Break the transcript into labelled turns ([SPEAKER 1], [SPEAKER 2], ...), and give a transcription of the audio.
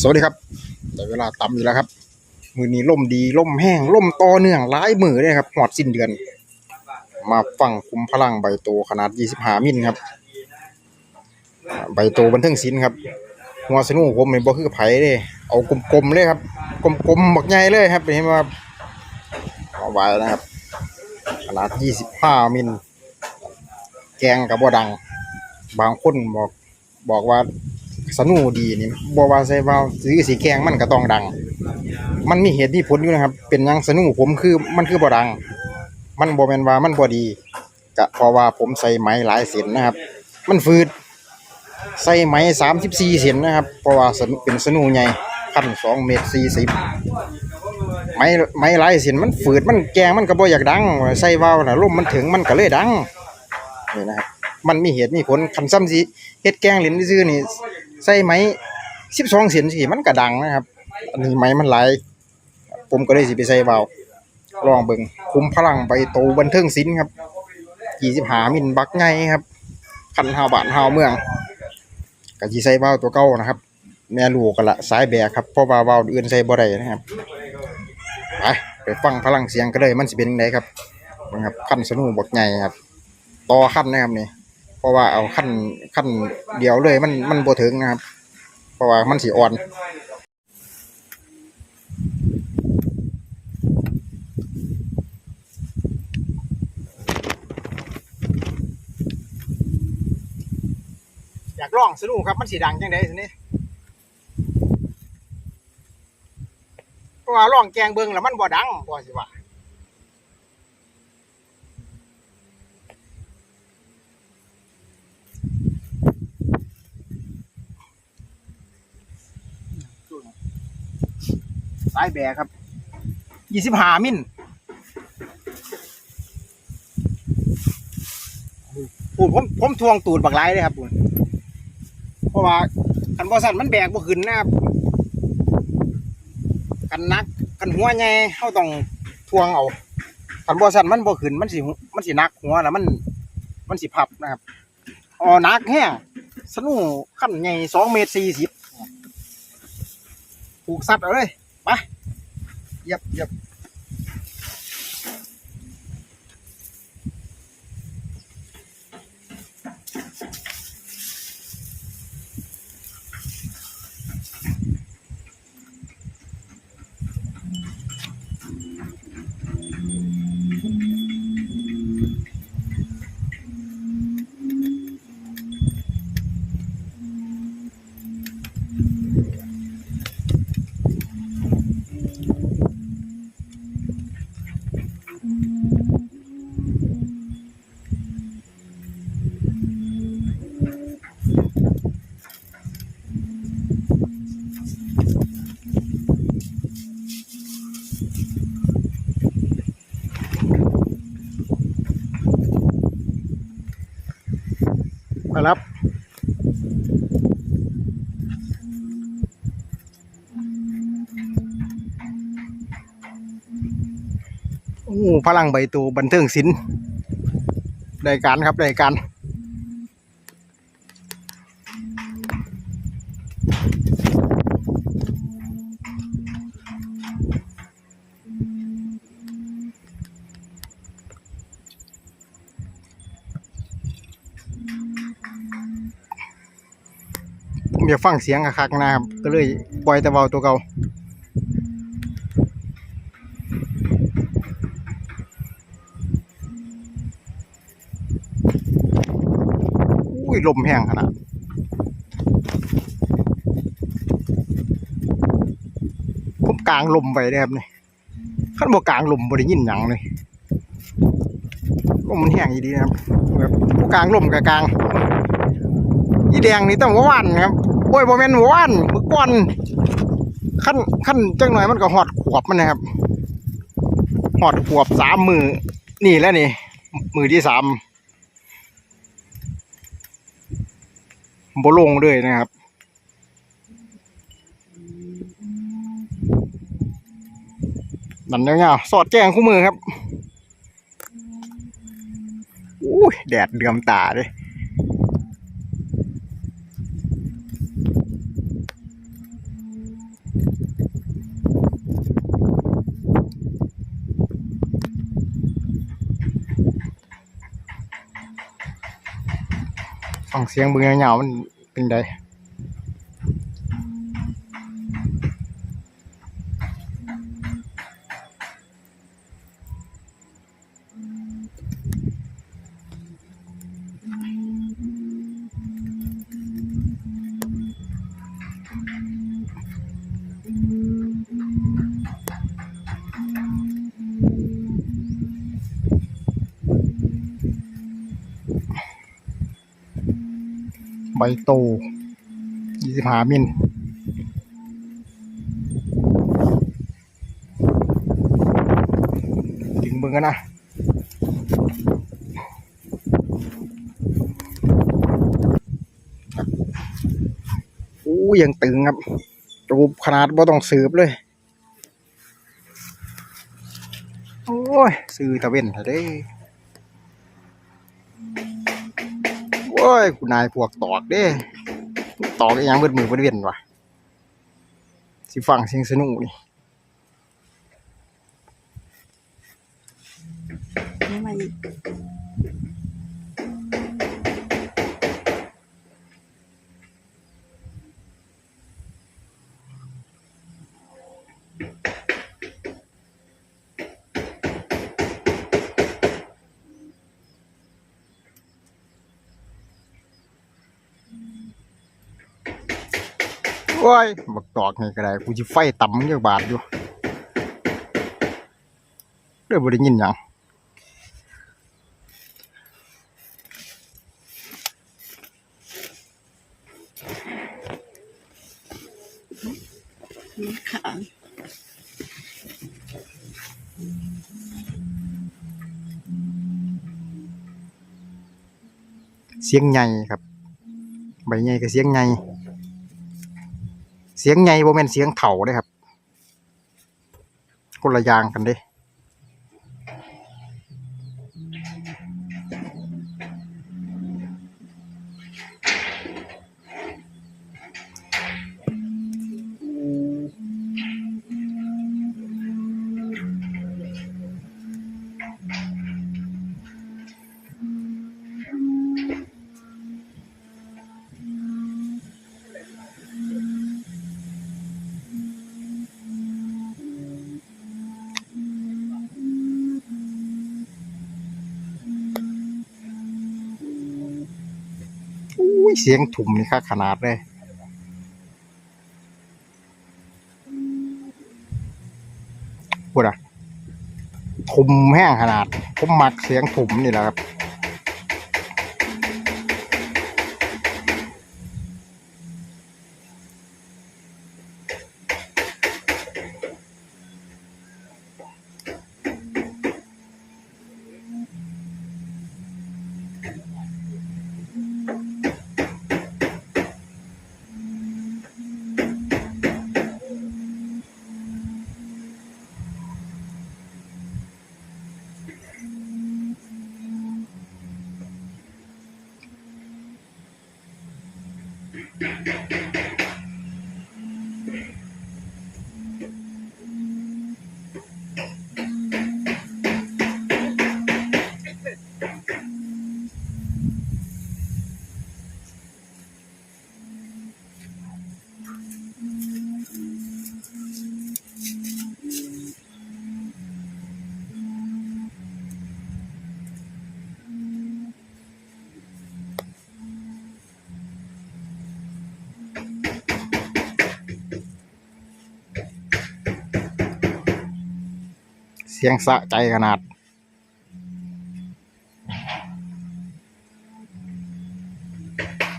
[SPEAKER 1] สวัสดีครับแต่เวลาต่ำอยู่แล้วครับ มือนี้ล่มดีล่มแห้งล่มต่อเนื่องหลายมือเลยครับหอดสิ้นเดือน มาฟังคุมพลังใบโตขนาด 25 มิลครับ ใบโตบันเทิงศิลป์ครับหัวสนุผมนี่บ่คือไผ่เด้เอากลมๆเลยครับ กลมๆบักใหญ่เลยครับเห็นไหมครับเอาไว้นะครับ ขนาด 25 มิลแกงกับบ่ดัง บางคนบอกบอกว่า สนุดีนี่บ่ว่าใส่ว่าซื้อสีแกงมันก็ต้องดัง มันมีเหตุมีผลอยู่นะครับ เป็นยังสนุผมคือมันคือบ่ดัง มันบ่แมนว่ามันบ่ดีก็เพราะว่าผมใส่ไหมหลายเส้นนะครับ มันฟืด ใส่ไหม34เส้นนะครับ เพราะว่าเป็นสนุใหญ่พันสองเมตรสี่สิบไหมไหมหลายเส้นมันฟืดมันแกงมันก็บ่อยากดังใส่วาวน่ะลมมันถึงมันก็เลยดังนี่นะครับมันมีเหตุมีผลคันซ้ำสิเฮ็ดแกงเหรียญซื่อนี่ ใส่ไหมสิบสองเสียนสิมันก็ดังนะครับ อันนี้ไหมมันไหลผมก็เลยสิไปใส่เบาลองเบิงคุมพลังใบโตบันเทิงศิลป์ครับยี่สิบหามิลบักไงครับคันหาวบานหาวเมืองก็สิใส่เบาตัวเก่านะครับ แม่ลูกกันละสายแบกครับพราะว่าเบาอื่นใส่บ่ได้นะครับไปไปฟังพลังเสียงก็เลยมันสิเป็นยังไงครับนะครับขั้นสนุบักไงครับ ต่อขั้นนะครับนี่ เพราะว่าเอาขั้นขั้นเดียวเลยมันมันบ่ถึงนะครับ เพราะว่ามันสิอ่อนอยากลองสนุครับมันสิดังจังไดสินี่เพราะว่าลองแกงเบิงแล้วมันบ่ดังบ่สิว่า สายแบกครับยี่สิบห้ามิลปูนผมผมทวงตูดบักไล่เลยครับปูนเพราะว่าคันบอสันมันแบกบ่ขึ้นนะครับกันนักกันหัวใหญ่เขาต้องทวงเอาคันบอสันมันบ่ขึ้นมันสิมันสินักหัวแล้วมัน มันสิพับนะครับอ๋อนักแห้งสนุขั้นใหญ่สองเมตรสี่สิบผูกสัตว์เอาเลย ไปเหยับเหยับ มารับ โอ้พลังใบตูบันเทิงศิลป์ได้การครับได้การ ผมอยากฟังเสียงคักๆนะครับ ก็เลยปล่อยแต่เบาตัวเก่าอุ้ยลมแห้งขนาดผมกลางลมไปเลยครับนี่ขั้นบ่กลางลมบ่ได้ยินหยังเลยลมมันแห้งอีดีนะครับแบบกลางลมกับกลางอีแดงนี่ต้องว่านครับ โอ้ยบ่แมนว่านมือก่อนขั้นขั้นจังหน่อยมันก็หอดขวบมันนะครับหอดขวบสามมือนี่แล้วนี่ มือที่สามบลงเลยนะครับนั่นเงาๆสอดแจ้งคู่มือครับอุ้ยแดดเดือมตาเลย งเสียงเบื้องเงาๆมันเป็นได ใบโตยี่สิบห้ามิลถึงเบิ่งกันนะอู้ยังตึงครับรูปขนาดบ่ต้องสืบเลย โอ้ย ซื้อตะเวนเถอะเด้ อ้ยคุณนายพวกตอกเด้ตอกยังเบิดมือเบิดเวียนวะสิฟังเสียงสนุกนี่
[SPEAKER 2] นี่มัน
[SPEAKER 1] โอ้ยบักตอกนี่ก็ได้กูสิไฟต่ำจักบาทอยู่เลยบ่ได้ยินหยัง
[SPEAKER 2] มันขาง
[SPEAKER 1] เสียงใหญ่ครับ ใบใหญ่ก็เสียงใหญ่ เสียงไงโมเมนเสียงเถ่าเด้ครับคนละยางกันเด้ เสียงถุ่มนี่ค่ะขนาดเลยพูดอะถุ่มแห้งขนาด ผมมักเสียงถุ่มนี่แหละครับ สียงสะใจขนาด Thank you.